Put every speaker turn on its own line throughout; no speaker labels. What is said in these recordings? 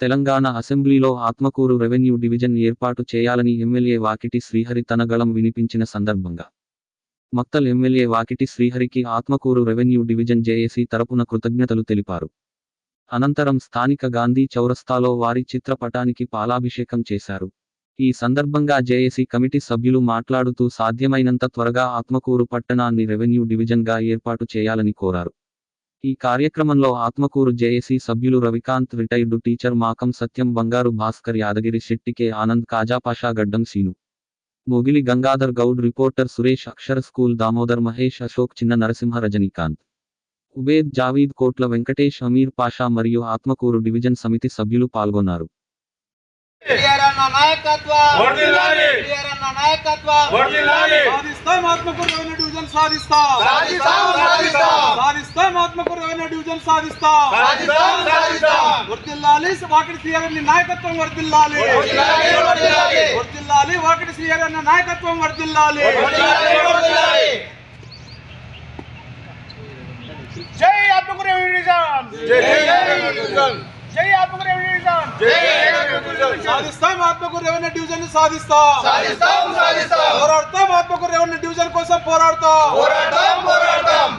తెలంగాణ అసెంబ్లీలో Atmakur revenue division ఏర్పాటు చేయాలని ఎమ్మెల్యే వాకిటి శ్రీహరి తన గళం వినిపించిన సందర్భంగా. మక్తల్ ఎమ్మెల్యే వాకిటి శ్రీహరికి ఆత్మకూరు రెవెన్యూ డివిజన్ జేఏసీ తరపున కృతజ్ఞతలు తెలిపారు. అనంతరం స్థానిక గాంధీ చౌరస్తాలో వారి చిత్రపటానికి పాలాభిషేకం చేశారు. ఈ సందర్భంగా జేఏసీ కమిటీ సభ్యులు మాట్లాడుతూ సాధ్యమైనంత త్వరగా ఆత్మకూరు పట్టణాన్ని రెవెన్యూ డివిజన్గా ఏర్పాటు చేయాలని కోరారు. ఈ కార్యక్రమంలో ఆత్మకూరు జేఏసీ సభ్యులు Ravikanth retired teacher Makam Satyam Bangaru Bhaskar Yadagiri Shetty K Anand Kajapasha Gaddam Seenu. Mogili Gangadhar Goud reporter Suresh Akshara school Damodar Mahesh Ashok Chinna Narasimha Rajinikanth. Ubed Javed కోట్ల వెంకటేష్ అమీర్ పాషా మరియు ఆత్మకూరు డివిజన్ సమితి సభ్యులు పాల్గొన్నారు.
నాయకత్వం
సాధిస్తాం సాధిస్తాం
సాధిస్తాం, సాధిస్తాం.
సాధిస్తాం ఆత్మకూరు రెవెన్యూ డివిజన్ సాధిస్తాం
సాధిస్తాం, సాధిస్తాం.
వర్దిల్లాలి వాకిటి శ్రీహరి నాయకత్వం వర్దిల్లాలి
వర్ధిల్లాలి, వర్ధిల్లాలి.
వర్దిల్లాలి వాకిటి శ్రీహరి నాయకత్వం వర్దిల్లాలి
వర్ధిల్లాలి, వర్ధిల్లాలి.
జై ఆత్మకూరు రెవెన్యూ డివిజన్ జై ఆత్మకూరు సాధిస్తాం ఆత్మకూరు రెవెన్యూ డివిజన్ సాధిస్తాం
సాధిస్తాం, సాధిస్తాం.
పోరాడతాం ఆత్మకూరు రెవెన్యూ డివిజన్ కోసం పోరాడతాం
పోరాడతాం, పోరాడతాం.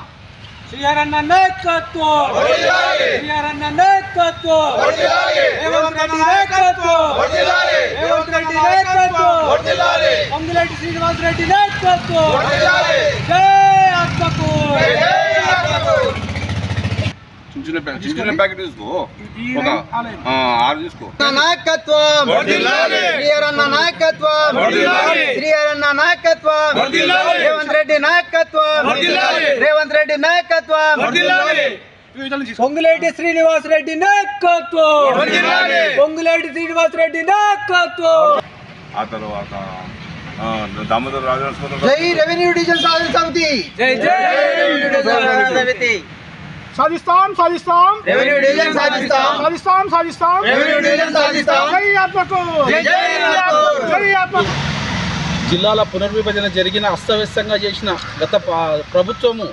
శ్రీహరన్న నాయకత్వం
వర్ధిల్లాలి.
శ్రీహరన్న నాయకత్వం
వర్ధిల్లాలి.
రేవంత్ రెడ్డి నాయకత్వం
వర్ధిల్లాలి.
రేవంత్ రెడ్డి నాయకత్వం
వర్ధిల్లాలి.
పొంగులేటి శ్రీనివాస్ రెడ్డి నాయకత్వం
వర్ధిల్లాలి.
జై ఆత్మకూరు
జై ఆత్మకూరు.
చిన్న చిన్న ప్యాకెట్ చిన్న చిన్న ప్యాకెట్ తీసుకో ఒక ఆ, ఆరు తీసుకో.
నాయకత్వం.
వర్ధిల్లాలి.
శ్రీహరన్న నాయకత్వం.
వర్ధిల్లాలి.
శ్రీహరన్న నాయకత్వం.
వర్ధిల్లాలి.
రేవంత్ రెడ్డి నాయకత్వం.
వర్ధిల్లాలి.
రేవంత్ రెడ్డి నాయకత్వం.
పొంగులేటి శ్రీనివాస్ రెడ్డి నాయకత్వం. పొంగులేటి శ్రీనివాస్ రెడ్డి నాయకత్వం.
ఆ తర్వాత ఆ, దామోదర్ రాజనరసింహ
జై రెవెన్యూ డివిజన్ సాధన సమితి.
జై జై
సమితి.
సాధిస్తాం సాధిస్తాం.
రెవెన్యూ డివిజన్ సాధిస్తాం.
సాధిస్తాం సాధిస్తాం.
రెవెన్యూ డివిజన్ సాధిస్తాం.
జై ఆత్మకూరు
జై ఆత్మకూరు
జిల్లాల పునర్విభజన జరిగిన అస్తవ్యస్తంగా చేసిన గత ప్రభుత్వము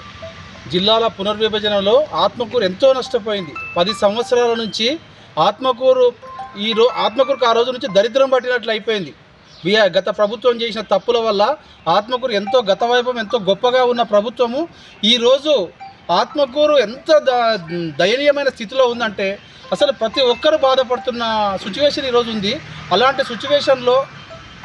జిల్లాల పునర్విభజనలో ఆత్మకూరు ఎంతో నష్టపోయింది. పది సంవత్సరాల నుంచి ఆత్మకూరు ఈ రో ఆత్మకూరుకు ఆ రోజు నుంచి దరిద్రం పట్టినట్లు అయిపోయింది. వి- గత ప్రభుత్వం చేసిన తప్పుల వల్ల ఆత్మకూరు ఎంతో గత వైభవం ఎంతో గొప్పగా ఉన్న ప్రభుత్వము ఈరోజు ఆత్మకూరు ఎంత ద- దయనీయమైన స్థితిలో ఉందంటే అసలు ప్రతి ఒక్కరు బాధపడుతున్న సిచ్యువేషన్ ఈరోజు ఉంది. అలాంటి సిచ్యువేషన్లో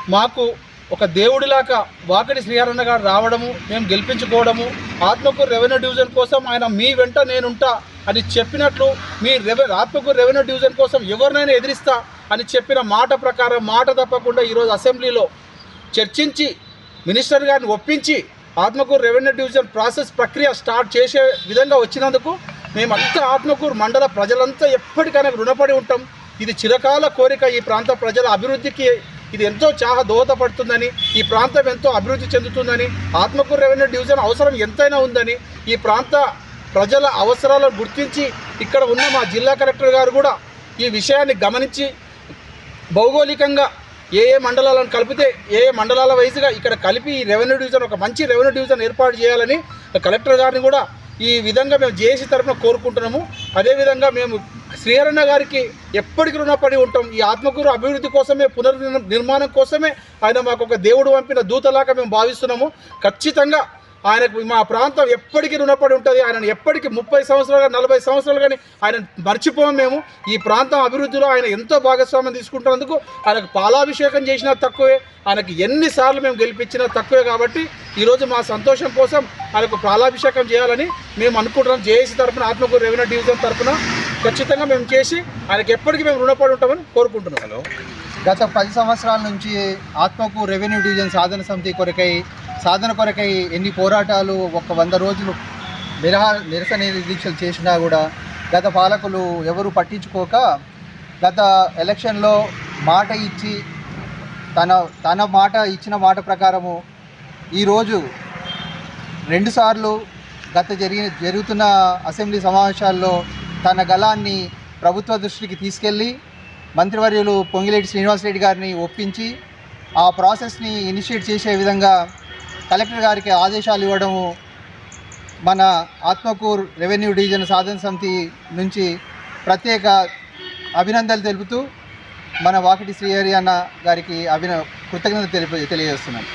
మాకు ఒక దేవుడిలాగా వాకడి శ్రీహరణ గారు రావడము మేము గెలిపించుకోవడము ఆత్మకూరు రెవెన్యూ డివిజన్ కోసం ఆయన మీ వెంట నేనుంటా అని చెప్పినట్లు మీ రెవె ఆత్మకూరు రెవెన్యూ డివిజన్ కోసం ఎవరినైనా ఎదిరిస్తా అని చెప్పిన మాట ప్రకారం మాట తప్పకుండా ఈరోజు అసెంబ్లీలో చర్చించి మినిస్టర్ గారిని ఒప్పించి ఆత్మకూరు రెవెన్యూ డివిజన్ ప్రాసెస్ ప్రక్రియ స్టార్ట్ చేసే విధంగా వచ్చినందుకు మేమంతా ఆత్మకూరు మండల ప్రజలంతా ఎప్పటికైనా రుణపడి ఉంటాం. ఇది చిరకాల కోరిక ఈ ప్రాంత ప్రజల అభివృద్ధికి. ఇది ఎంతో చాలా దోహదపడుతుందని ఈ ప్రాంతం ఎంతో అభివృద్ధి చెందుతుందని ఆత్మకూరు రెవెన్యూ డివిజన్ అవసరం ఎంతైనా ఉందని ఈ ప్రాంత ప్రజల అవసరాలను గుర్తించి ఇక్కడ ఉన్న మా జిల్లా కలెక్టర్ గారు కూడా ఈ విషయాన్ని గమనించి భౌగోళికంగా ఏ ఏ మండలాలను కలిపితే ఏ ఏ మండలాల వైజ్గా ఇక్కడ కలిపి రెవెన్యూ డివిజన్ ఒక మంచి రెవెన్యూ డివిజన్ ఏర్పాటు చేయాలని కలెక్టర్ గారిని కూడా ఈ విధంగా మేము జేఏసీ తరఫున కోరుకుంటున్నాము. అదేవిధంగా మేము శ్రీహరణ గారికి ఎప్పటికీ రుణపడి ఉంటాం. ఈ ఆత్మకూరు అభివృద్ధి కోసమే పునర్ నిర్మాణం కోసమే ఆయన మాకు ఒక దేవుడు పంపిన దూతలాగా మేము భావిస్తున్నాము. ఖచ్చితంగా ఆయనకు మా ప్రాంతం ఎప్పటికీ రుణపడి ఉంటుంది. ఆయన ఎప్పటికీ ముప్పై సంవత్సరాలు నలభై సంవత్సరాలు కానీ ఆయన మర్చిపోము మేము. ఈ ప్రాంతం అభివృద్ధిలో ఆయన ఎంతో భాగస్వామ్యం తీసుకుంటున్నందుకు ఆయనకు పాలాభిషేకం చేసినా తక్కువే. ఆయనకు ఎన్నిసార్లు మేము గెలిపించినా తక్కువే కాబట్టి ఈరోజు మా సంతోషం కోసం ఆయనకు పాలాభిషేకం చేయాలని మేము అనుకుంటున్నాం. జేఏసీ తరఫున ఆత్మకూరు రెవెన్యూ డివిజన్ తరఫున ఖచ్చితంగా మేము చేసి ఆయనకు ఎప్పటికీ మేము రుణపడి ఉంటామని కోరుకుంటున్నాం.
హలో.
గత పది సంవత్సరాల నుంచి ఆత్మకు రెవెన్యూ డివిజన్ సాధన సమితి కొరకై సాధన కొరకై ఎన్ని పోరాటాలు ఒక వంద రోజులు నిరహ నిరసన దీక్షలు చేసినా కూడా గత పాలకులు ఎవరు పట్టించుకోక గత ఎలక్షన్లో మాట ఇచ్చి తన తన మాట ఇచ్చిన మాట ప్రకారము ఈరోజు రెండుసార్లు గత జరిగిన జరుగుతున్న అసెంబ్లీ సమావేశాల్లో తన గళాన్ని ప్రభుత్వ దృష్టికి తీసుకెళ్ళి మంత్రివర్యులు పొంగిలేటి శ్రీనివాసరెడ్డి గారిని ఒప్పించి ఆ ప్రాసెస్ని ఇనిషియేట్ చేసే విధంగా కలెక్టర్ గారికి ఆదేశాలు ఇవ్వడము మన ఆత్మకూర్ రెవెన్యూ డివిజన్ సాధన సమితి నుంచి ప్రత్యేక అభినందనలు తెలుపుతూ మన వాకిటి శ్రీహరి అన్న గారికి అభిన కృతజ్ఞత తెలిప తెలియజేస్తున్నాం.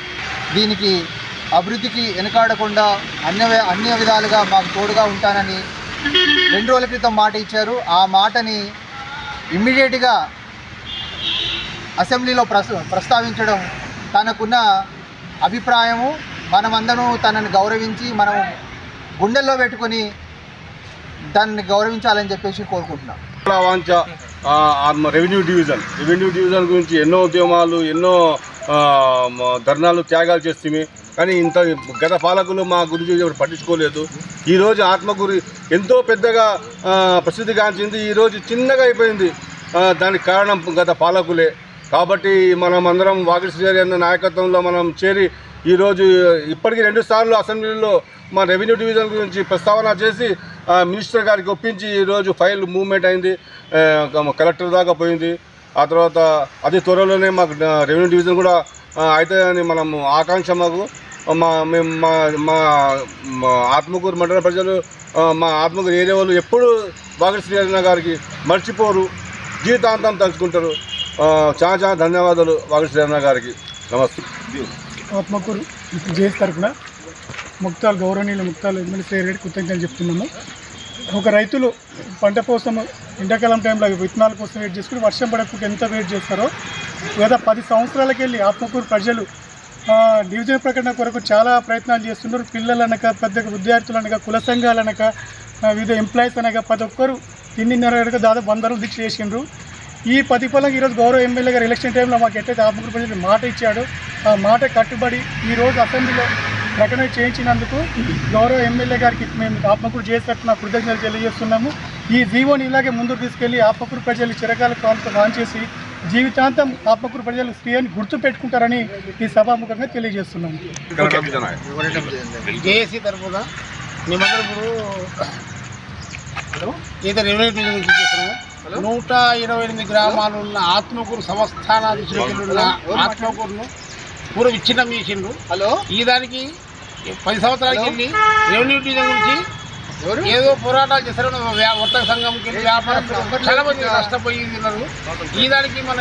దీనికి అభివృద్ధికి వెనకాడకుండా అన్ని అన్ని విధాలుగా మాకు తోడుగా ఉంటానని రెండు రోజుల క్రితం మాట ఇచ్చారు. ఆ మాటని ఇమ్మీడియట్గా అసెంబ్లీలో ప్రస్ ప్రస్తావించడం తనకున్న అభిప్రాయము మనమందరం తనని గౌరవించి మనం గుండెల్లో పెట్టుకొని దాన్ని గౌరవించాలని చెప్పేసి కోరుకుంటున్నాం.
ఆ, రెవెన్యూ డివిజన్. రెవెన్యూ డివిజన్ గురించి ఎన్నో ఉద్యమాలు ఎన్నో ధర్నాలు త్యాగాలు చేస్తే కానీ ఇంత గత పాలకులు మా గురించి ఎవరు పట్టించుకోలేదు. ఈరోజు ఆత్మగురి ఎంతో పెద్దగా ప్రసిద్ధిగాంచింది. ఈరోజు చిన్నగా అయిపోయింది. దానికి కారణం గత పాలకులే. కాబట్టి మనం అందరం వాకిటి అన్న నాయకత్వంలో మనం చేరి ఈరోజు ఇప్పటికీ రెండు సార్లు అసెంబ్లీలో మా రెవెన్యూ డివిజన్ గురించి ప్రస్తావన చేసి మినిస్టర్ గారికి ఒప్పించి ఈరోజు ఫైల్ మూవ్మెంట్ అయింది కలెక్టర్ దాకా పోయింది. ఆ తర్వాత అతి త్వరలోనే మాకు రెవెన్యూ డివిజన్ కూడా అవుతుందని మనం ఆకాంక్ష మాకు. మా మేము మా మా ఆత్మకూరు మండల ప్రజలు మా ఆత్మకూరు ఏరియా వాళ్ళు ఎప్పుడు వాగడి గారికి మర్చిపోరు. జీవితాంతం తలుచుకుంటారు. చాలా చాలా ధన్యవాదాలు వాగడి శ్రీహరిణ గారికి. నమస్తే.
ఆత్మకూరు జేస్ తరఫున ముక్తాలు గౌరవనీయులు ముక్తాలు ఎమ్మెల్యే శ్రీరెడ్డి కృతజ్ఞతలు చెప్తున్నాము. ఒక రైతులు పంట కోసం ఎండాకాలం టైంలో విత్తనాల కోసం వెయిట్ చేసుకుని వర్షం పడకపోతే ఎంత వెయిట్ చేస్తారో గత పది సంవత్సరాలకి వెళ్ళి ఆత్మకూరు ప్రజలు డివిజన్ ప్రకటన కొరకు చాలా ప్రయత్నాలు చేస్తున్నారు. పిల్లలు అనక పెద్ద విద్యార్థులు అనక కుల సంఘాలు అనక వివిధ ఎంప్లాయీస్ అనగా ప్రతి ఒక్కరు తిన్నిన్నర వరకు దాదాపు వంద రోజులు దీక్ష చేసిండ్రు. ఈ ప్రతిఫలం ఈరోజు గౌరవ ఎమ్మెల్యే గారు ఎలక్షన్ టైంలో మాకు ఎట్లయితే ఆత్మకూరు ప్రజలకు మాట ఇచ్చాడో ఆ మాట కట్టుబడి ఈరోజు అసెంబ్లీలో ప్రకటన చేయించినందుకు గౌరవ ఎమ్మెల్యే గారికి మేము ఆత్మకూరు చేసేటట్టు కృతజ్ఞతలు తెలియజేస్తున్నాము. ఈ జీవోని ఇలాగే ముందుకు తీసుకెళ్ళి ఆత్మకూరు ప్రజలు చిరకాల కాలంతో ఆన్ చేసి జీవితాంతం ఆత్మకూరు ప్రజలు స్త్రీని గుర్తు పెట్టుకుంటారని ఈ సభాముఖంగా తెలియజేస్తున్నాము.
జేఏసీ తరఫున మేమందరం ఇప్పుడు ఏదో రెవెన్యూ చేస్తున్నాము. నూట ఇరవై ఎనిమిది గ్రామాలు ఉన్న ఆత్మకూరు సంస్థానాధీశులు ఉన్న ఆత్మకూరును పూర్వ విచ్ఛిన్నం చేసిండ్రు.
హలో?
ఈ దానికి పది సంవత్సరాలకి వెళ్ళి రెవెన్యూ డివిజన్ గురించి ఏదో పోరాటాలు వ్యా- వర్తక సంఘంకి వ్యాపారస్తులు చాలా మంది నష్టపోయి ఉన్నారు. ఈ దానికి మన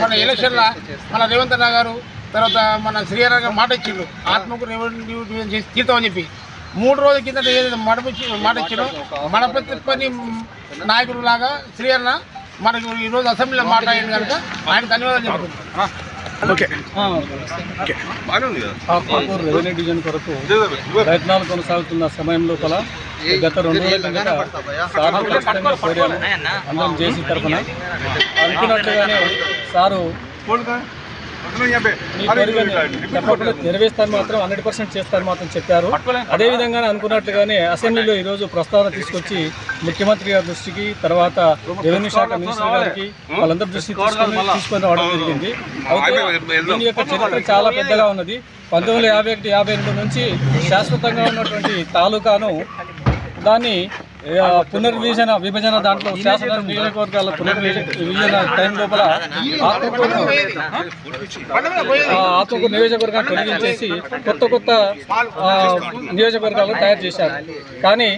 మన ఎలక్షన్లో మన రేవంత్ అన్న గారు తర్వాత మన శ్రీహరి గారు మాట ఇచ్చిండు ఆత్మకు రెవెన్యూ డివిజన్ చేసి తీర్థమని చెప్పి. మూడు రోజుల కిందట ఏదైతే మడపచ్చి మాట ఇచ్చిండో మడపతి పని నాయకుడు లాగా శ్రీహరణ మనకు ఈరోజు అసెంబ్లీలో మాట్లాడింది కనుక ఆయన ధన్యవాదాలు చెప్తున్నాను
రెవెన్యూ డివిజన్ కొరకు ప్రయత్నాలు కొనసాగుతున్న సమయం లోపల గత రెండు రోజుల కిందట సార్ ఖచ్చితంగా కోరాము అందరం చేసి తరఫున అనుకున్నట్లుగానే సారు నెరవేరుస్తాను మాత్రం హండ్రెడ్ పర్సెంట్ చేస్తాను మాత్రం చెప్పారు. అదే విధంగా అనుకున్నట్లుగానే అసెంబ్లీలో ఈరోజు ప్రస్తావన తీసుకొచ్చి ముఖ్యమంత్రి గారి దృష్టికి తర్వాత రెవెన్యూ శాఖ మినిస్టర్ గారికి వాళ్ళందరి దృష్టికి తీసుకొని తీసుకొని రావడం జరిగింది. అయితే దీని యొక్క చరిత్ర చాలా పెద్దగా ఉన్నది. పంతొమ్మిది వందల యాభై ఒకటి యాభై ఎనిమిది నుంచి శాశ్వతంగా ఉన్నటువంటి తాలూకాను దాన్ని పునర్విభజన విభజన దాంట్లో శాసన నియోజకవర్గాల పునర్విభజన విభజన టైం లోపల ఆత్మకూరు నియోజకవర్గాన్ని తొలగించేసి కొత్త కొత్త ఆ, నియోజకవర్గాలను తయారు చేశారు. కానీ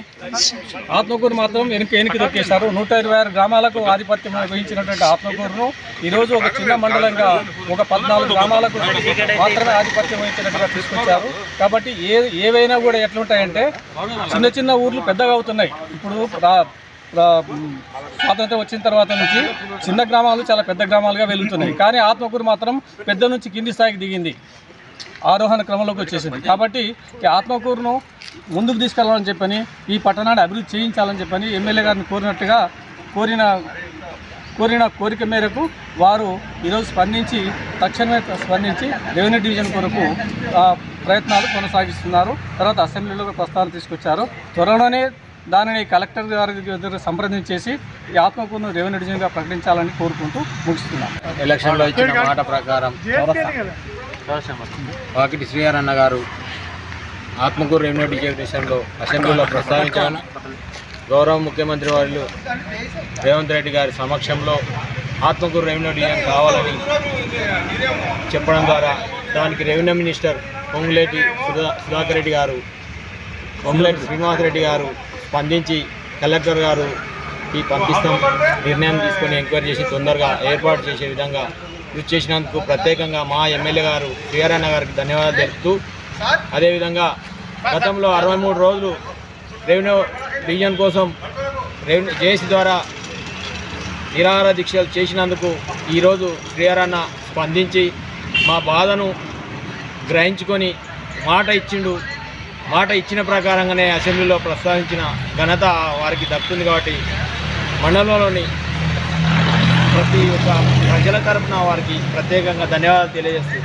ఆత్మకూరు మాత్రం వెనుక వెనుక దొక్కేశారు నూట ఇరవై ఆరు గ్రామాలకు ఆధిపత్యం వహించినటువంటి ఆత్మకూరును ఈరోజు ఒక చిన్న మండలంగా ఒక పద్నాలుగు గ్రామాలకు మాత్రమే ఆధిపత్యం వహించినట్టుగా తీసుకొచ్చారు. కాబట్టి ఏ ఏవైనా కూడా ఎట్లుంటాయంటే చిన్న చిన్న ఊర్లు పెద్దగా అవుతున్నాయి. ఇప్పుడు స్వాతంత్రం వచ్చిన తర్వాత నుంచి చిన్న గ్రామాలు చాలా పెద్ద గ్రామాలుగా వెళ్తున్నాయి కానీ ఆత్మకూరు మాత్రం పెద్ద నుంచి కింది స్థాయికి దిగింది. ఆరోహణ క్రమంలోకి వచ్చేసింది. కాబట్టి ఆత్మకూరును ముందుకు తీసుకెళ్ళాలని చెప్పని ఈ పట్టణాన్ని అభివృద్ధి చేయించాలని చెప్పని ఎమ్మెల్యే గారిని కోరినట్టుగా కోరిన కోరిన కోరిక మేరకు వారు ఈరోజు స్పందించి తక్షణమే స్పందించి రెవెన్యూ డివిజన్ కొరకు ఆ, ప్రయత్నాలు కొనసాగిస్తున్నారు. తర్వాత అసెంబ్లీలో ప్రస్తావన తీసుకొచ్చారు. త్వరలోనే దానిని కలెక్టర్ గారి దగ్గర సంప్రదించేసి ఈ ఆత్మకూరును రెవెన్యూ డివిజన్గా ప్రకటించాలని కోరుకుంటూ ముగిస్తున్నాం.
ఎలక్షన్లో ఇచ్చిన మాట ప్రకారం వాకిటి శ్రీహర్ అన్న గారు ఆత్మకూరు రెవెన్యూ డివిజన్లో అసెంబ్లీలో ప్రస్తావించాను గౌరవ ముఖ్యమంత్రి వారు రేవంత్ రెడ్డి గారి సమక్షంలో ఆత్మకూరు రెవెన్యూ డివిజన్ కావాలని చెప్పడం ద్వారా దానికి రెవెన్యూ మినిస్టర్ పొంగులేటి సుధా సుధాకర్ రెడ్డి గారు పొంగులేటి శ్రీనివాస్ రెడ్డి గారు స్పందించి కలెక్టర్ గారు ఈ పంపిస్తాం నిర్ణయం తీసుకొని ఎంక్వైరీ చేసి తొందరగా ఏర్పాటు చేసే విధంగా కృషి చేసినందుకు ప్రత్యేకంగా మా ఎమ్మెల్యే గారు శ్రీహరన్న గారికి ధన్యవాదాలు తెలుపుతూ అదేవిధంగా గతంలో అరవై మూడు రోజులు రెవెన్యూ బియ్యం కోసం రెవెన్యూ జేసీ ద్వారా నిరాహార దీక్షలు చేసినందుకు ఈరోజు శ్రీహరన్న స్పందించి మా బాధను గ్రహించుకొని మాట ఇచ్చిండు. మాట ఇచ్చిన ప్రకారంగానే అసెంబ్లీలో ప్రస్తావించిన ఘనత వారికి దక్కుతుంది కాబట్టి మండలంలోని ప్రతి ఒక్క ప్రజల తరఫున వారికి ప్రత్యేకంగా ధన్యవాదాలు తెలియజేస్తుంది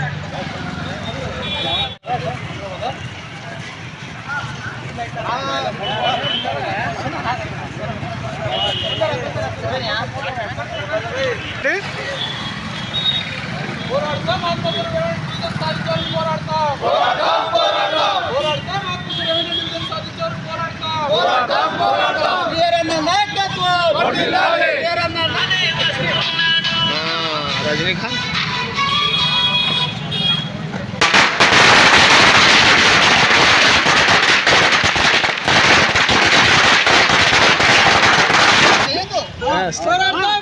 fast.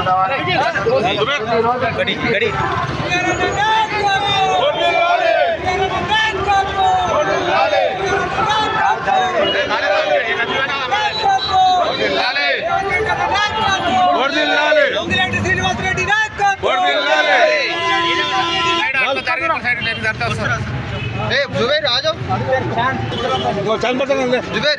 చేసుకుందామని जुबेर आ
जाओ चंद पता जुबेर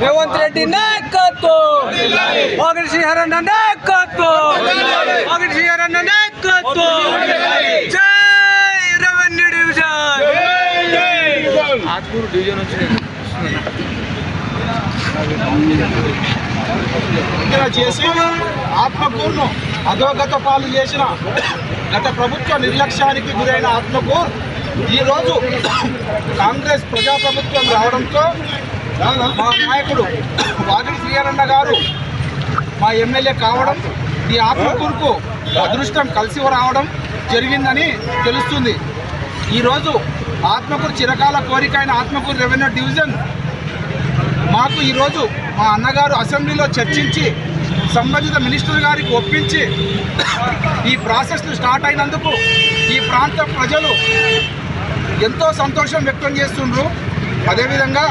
రేవంత్ రెడ్డి నాయకత్వం. ఒకటి శ్రీహరన్న నాయకత్వం. ఒకటి శ్రీహరన్న నాయకత్వం. జై రెవెన్యూ డివిజన్.
ఆత్మూరు డివిజన్
చేసి ఆత్మకూరును అధోగత పాలు చేసిన గత ప్రభుత్వ నిర్లక్ష్యానికి గురైన ఆత్మకూరు ఈరోజు కాంగ్రెస్ ప్రజాప్రభుత్వం రావడంతో మా నాయకుడు వాగిడి శ్రీయానంద గారు మా ఎమ్మెల్యే కావడం ఈ ఆత్మకూరుకు అదృష్టం కలిసి రావడం జరిగిందని తెలుస్తుంది. ఈరోజు ఆత్మకూరు చిరకాల కోరిక అయిన ఆత్మకూరు రెవెన్యూ డివిజన్ మాకు ఈరోజు మా అన్నగారు అసెంబ్లీలో చర్చించి సంబంధిత మినిస్టర్ గారికి ఒప్పించి ఈ ప్రాసెస్ను స్టార్ట్ అయినందుకు ఈ ప్రాంత ప్రజలు ఎంతో సంతోషం వ్యక్తం చేస్తుండ్రు. అదేవిధంగా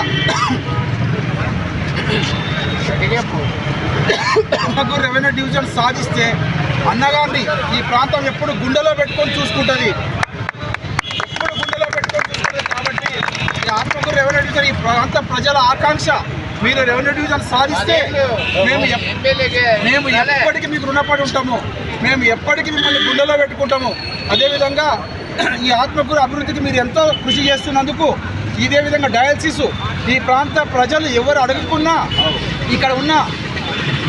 అన్నకు రెవెన్యూ డివిజన్ సాధిస్తే అన్నగారిని ఈ ప్రాంతం ఎప్పుడు గుండెలో పెట్టుకొని చూసుకుంటుంది. ఎప్పుడు గుండెలో పెట్టుకొని చూసుకుంటుంది కాబట్టి ఈ ఆత్మకూరు రెవెన్యూ డివిజన్ ఈ ప్రాంత ప్రజల ఆకాంక్ష మీరు రెవెన్యూ డివిజన్ సాధిస్తే మేము మేము ఎప్పటికీ మీకు రుణపడి ఉంటాము. మేము ఎప్పటికీ మిమ్మల్ని గుండెలో పెట్టుకుంటాము. అదేవిధంగా ఈ ఆత్మకూరు అభివృద్ధికి మీరు ఎంతో కృషి చేస్తున్నందుకు ఇదే విధంగా డయాలసిస్ ఈ ప్రాంత ప్రజలు ఎవరు అడుగుకున్నా ఇక్కడ ఉన్న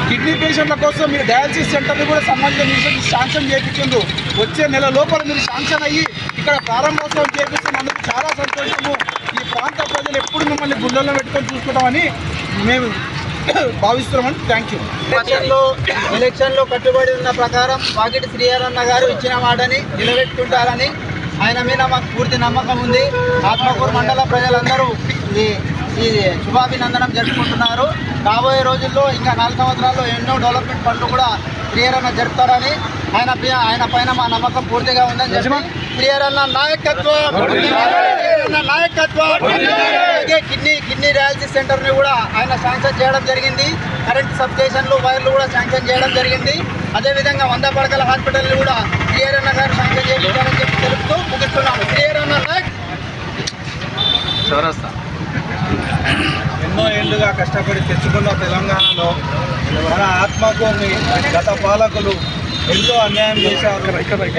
కిడ్నీ పేషెంట్ల కోసం మీరు డయాలసిస్ సెంటర్ని కూడా సంబంధిత మిషన్ శాంక్షన్ చేయించిండు. వచ్చే నెల లోపల మీరు శాంక్షన్ అయ్యి ఇక్కడ ప్రారంభోత్సవం చేపిస్తున్నందుకు చాలా సంతోషము. ఈ ప్రాంత ప్రజలు ఎప్పుడు మిమ్మల్ని గుండెల్లో పెట్టుకొని చూసుకుంటామని మేము భావిస్తున్నామని థ్యాంక్ యూ
ఎలక్షన్లో ఎలక్షన్లో కట్టుబడి ఉన్న ప్రకారం వాకిటి శ్రీహరన్న గారు ఇచ్చిన మాటని నిలబెట్టుకుంటారని ఆయన మీద మాకు పూర్తి నమ్మకం ఉంది. ఆత్మకూరు మండల ప్రజలందరూ ఈ ఈ శుభాభినందనం జరుపుకుంటున్నారు. రాబోయే రోజుల్లో ఇంకా నాలుగు సంవత్సరాల్లో ఎన్నో డెవలప్మెంట్ పనులు కూడా శ్రీహరన్న జరుపుతారని ఆయన ఆయన పైన మా నమ్మకం పూర్తిగా ఉందని చెప్పి అన్న నాయకత్వం. నాయకత్వం. అలాగే కిడ్నీ కిడ్నీ డయాలసిస్ సెంటర్ని కూడా ఆయన శాంక్షన్ చేయడం జరిగింది. కరెంట్ సబ్ స్టేషన్లు వైర్లు కూడా శాంక్షన్ చేయడం జరిగింది. అదేవిధంగా వంద పడకల హాస్పిటల్ని కూడా క్లియర్ అన్న గారు శాంక్షన్ చేయించారని చెప్పి తెలుపుతూ ముగిస్తున్నాము. క్లియర్ అన్న నాయక్
ఎన్నో ఏళ్ళుగా కష్టపడి తెచ్చుకున్న తెలంగాణలో మన ఆత్మకూరుని గత పాలకులు ఎంతో అన్యాయం చేశారు.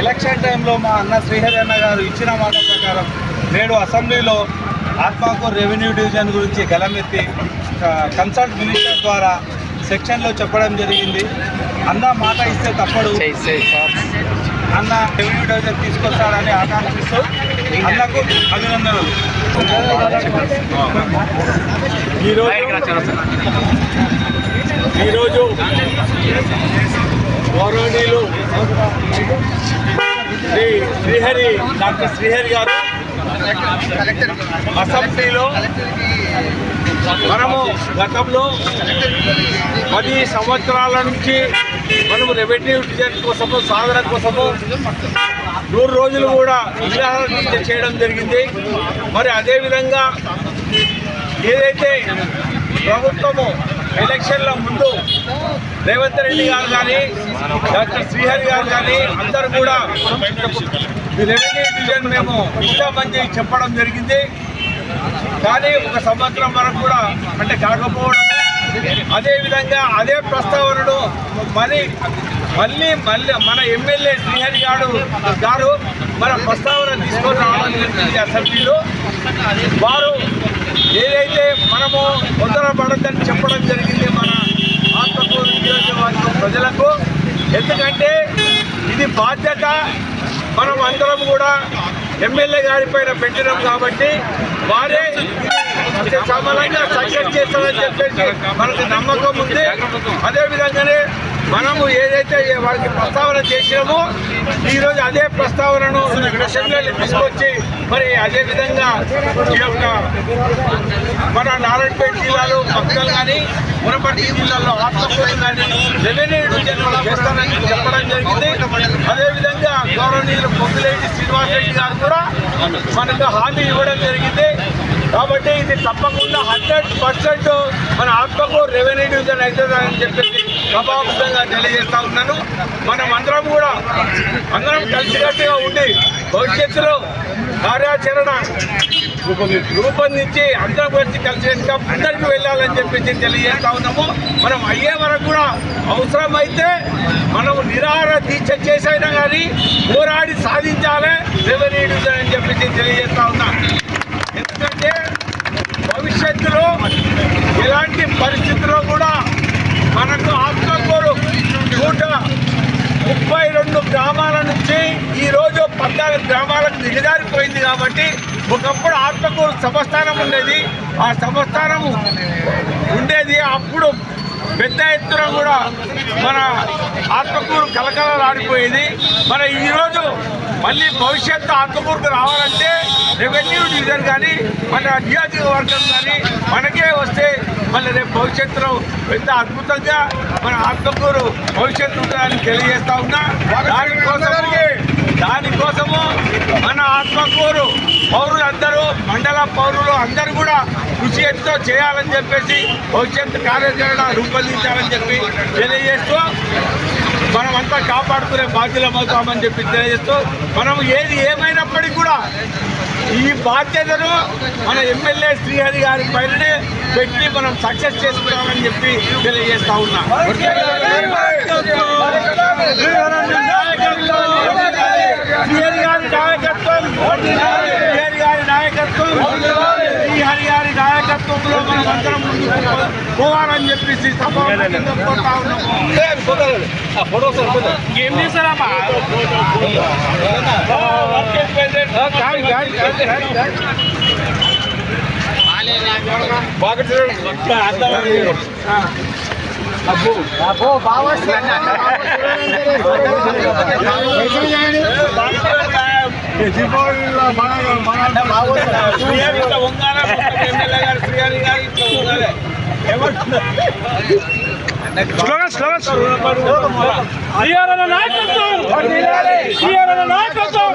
ఎలక్షన్ టైంలో మా అన్న శ్రీహరి అన్న గారు ఇచ్చిన మాట ప్రకారం నేడు అసెంబ్లీలో ఆత్మకూరు రెవెన్యూ డివిజన్ గురించి గలమెత్తి కన్సల్ట్ మినిస్టర్ ద్వారా సెక్షన్లో చెప్పడం జరిగింది. అన్న మాట ఇస్తే తప్పడు. అన్న రెవెన్యూ డివిజన్ తీసుకొస్తాడని ఆకాంక్షిస్తూ అన్నకు అభినందనలు. ఈరోజు ఈరోజు గౌరవనీయులు శ్రీ శ్రీహరి డాక్టర్ శ్రీహరి గారు అసెంబ్లీలో మనము గతంలో పది సంవత్సరాల నుంచి మనము రెవెన్యూ డిజైన్ కోసము సాధన కోసము నూరు రోజులు కూడా విగ్రహాల చేయడం జరిగింది. మరి అదేవిధంగా ఏదైతే ప్రభుత్వము ఎలక్షన్ల ముందు రేవంత్ రెడ్డి గారు కానీ డాక్టర్ శ్రీహరి గారు కానీ అందరూ కూడా ఈ రెవెన్యూ డివిజన్ మేము ఇస్తామని చెప్పడం జరిగింది. కానీ ఒక సంవత్సరం వరకు కూడా అంటే కాకపోవడం అదేవిధంగా అదే ప్రస్తావనను మళ్ళీ మళ్ళీ మళ్ళీ మన ఎమ్మెల్యే శ్రీహరి గారు గారు మన ప్రస్తావన తీసుకొని రావడం అసెంబ్లీలో. వారు ఏదైతే మనము తొందరపడద్దని చెప్పడం జరిగింది మన ఆత్మకూరు నియోజకవర్గం ప్రజలకు ఎందుకంటే ఇది బాధ్యత మనం అందరం కూడా ఎమ్మెల్యే గారి పైన పెట్టినాం కాబట్టి వారే ఇది సమానంగా సక్సెస్ చేస్తారని చెప్పేసి మనకు నమ్మకం ఉంది. అదేవిధంగానే మనము ఏదైతే వాళ్ళకి ప్రస్తావన చేసినామో ఈరోజు అదే ప్రస్తావనను అసెంబ్లీలో తీసుకొచ్చి మరి అదేవిధంగా ఈ యొక్క మన నారాయణపేట జిల్లాలో పక్కలు కానీ మునపర్తి జిల్లాలో ఆత్మకూరు కానీ రెవెన్యూ డివిజన్ చేస్తానని చెప్పడం జరిగింది. అదేవిధంగా గౌరవనీయులు పొంగులేటి శ్రీనివాసరెడ్డి గారు కూడా మనకు హామీ ఇవ్వడం జరిగింది. కాబట్టి ఇది తప్పకుండా హండ్రెడ్ పర్సెంట్ మన ఆత్మకూరు రెవెన్యూ డివిజన్ అవుతుందని చెప్పేసి సభాముఖంగా తెలియజేస్తా ఉన్నాను. మనం అందరం కూడా అందరం కలిసికట్టుగా ఉండి భవిష్యత్తులో కార్యాచరణ రూపొందించి అందరం వచ్చి కలిసి అందరికీ వెళ్ళాలని చెప్పేసి తెలియజేస్తా ఉన్నాము. మనం అయ్యే వరకు కూడా అవసరమైతే మనం నిరాహార దీక్ష చేసైనా కానీ పోరాడి సాధించాలి రెవెన్యూ డివిజన్ అని చెప్పేసి తెలియజేస్తా ఉన్నాం. ఎందుకంటే భవిష్యత్తులో ఎలాంటి పరిస్థితుల్లో కూడా మనకు ఆత్మకూరు నూట ముప్పై రెండు గ్రామాల నుంచి ఈరోజు పద్నాలుగు గ్రామాలకు దిగజారిపోయింది కాబట్టి ఒకప్పుడు ఆత్మకూరు సమస్థానం ఉండేది. ఆ సమస్థానం ఉండేది. అప్పుడు పెద్ద ఎత్తున కూడా మన ఆత్మకూరు కలకలలాడిపోయేది మన ఈరోజు మళ్ళీ భవిష్యత్తు ఆత్మకూరుకు రావాలంటే రెవెన్యూ డివిజన్ కానీ మన నియోజకవర్గం కానీ మనకే వస్తే మళ్ళీ రేపు భవిష్యత్తులో పెద్ద అద్భుతంగా మన ఆత్మకూరు భవిష్యత్తు ఉంటుందని తెలియజేస్తా ఉన్నా. దానికోసం దానికోసము మన ఆత్మకూరు పౌరులందరూ మండల పౌరులు అందరూ కూడా కృషి ఎంతో చేయాలని చెప్పేసి భవిష్యత్తు కార్యాచరణ రూపొందించాలని చెప్పి తెలియజేస్తూ మనమంతా కాపాడుకునే బాధ్యులమవుతామని చెప్పి తెలియజేస్తూ మనం ఏది ఏమైనప్పటికీ కూడా ఈ బాధ్యతను మన ఎమ్మెల్యే శ్రీహరి గారి పైననే పెట్టి మనం సక్సెస్ చేసుకున్నామని చెప్పి తెలియజేస్తా ఉన్నా. శ్రీహరి గారి నాయకత్వం శ్రీహరి గారి నాయకత్వం. శ్రీహరి గారి నాయకత్వంలో మనం అందరం ముందుకు పోవాలని చెప్పేసి స్లోగన్ స్లోగన్ నాయకత్వం నాయకత్వం